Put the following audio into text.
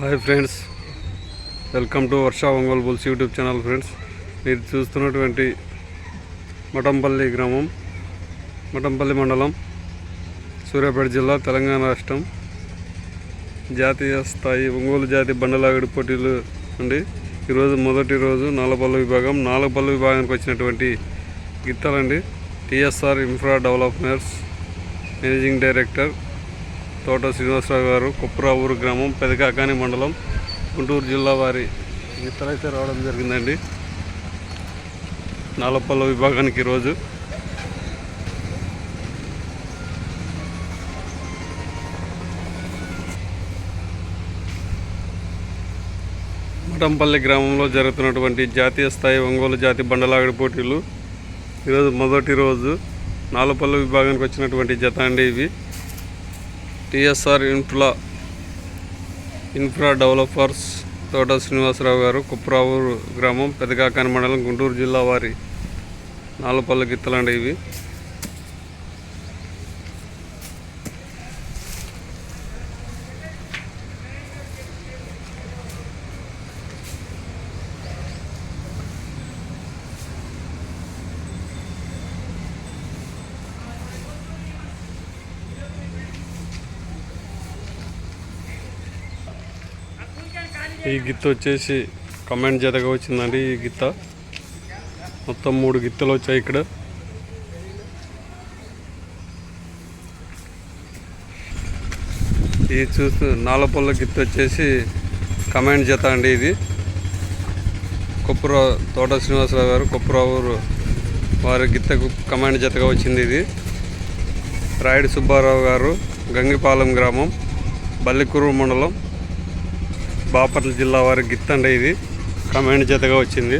Hi friends welcome to Varsha Ongole bulls YouTube channel friends. మీరు చూస్తున్నటువంటి మఠంపల్లి గ్రామం మఠంపల్లి మండలం సూర్యాపేట జిల్లా తెలంగాణ రాష్ట్రం. జాతీయ స్థాయి ఒంగోలు జాతి బండలాగడి పోటీలు అండి. ఈరోజు మొదటి రోజు నాలపల్లి విభాగం నాలపల్లి విభాగానికి వచ్చినటువంటి గిత్తలండి. TSR infra developments managing director Thota Srinivasa Rao గారు కుప్రావూరు గ్రామం పెదకాకాని మండలం గుంటూరు జిల్లా వారి గిత్తలైతే రావడం జరిగిందండి. నాలపల్ల విభాగానికి ఈరోజు. మఠంపల్లి గ్రామంలో జరుగుతున్నటువంటి జాతీయ స్థాయి ఒంగోలు జాతి బండలాగడి పోటీలు ఈరోజు మొదటి రోజు. నాలుపల్లి విభాగానికి వచ్చినటువంటి జత అండి ఇవి. టిఎస్ఆర్ ఇన్ఫ్రా ఇన్ఫ్రా డెవలపర్స్ తోట శ్రీనివాసరావు గారు కుప్రావూరు గ్రామం పెదకాకాని మండలం గుంటూరు జిల్లా వారి నాలుపల్ల గిత్తలండి ఇవి. ఈ గిత్త వచ్చేసి కమెంట్ జతగా వచ్చిందండి ఈ గిత్త. మొత్తం మూడు గిత్తలు వచ్చాయి ఇక్కడ. ఇది చూస్తూ నాలపల్ల గిత్త వచ్చేసి కమెంట్ జత అండి ఇది. కొప్పురావు తోట శ్రీనివాసరావు గారు కొప్పురావు వారి గిత్తకు కమాండ్ జతగా వచ్చింది ఇది. రాయుడు సుబ్బారావు గారు గంగిపాలెం గ్రామం బల్లికూరు మండలం బాపట్ల జిల్లా వారి గిత్తండ ఇది. కమాండ్ చేతగా వచ్చింది.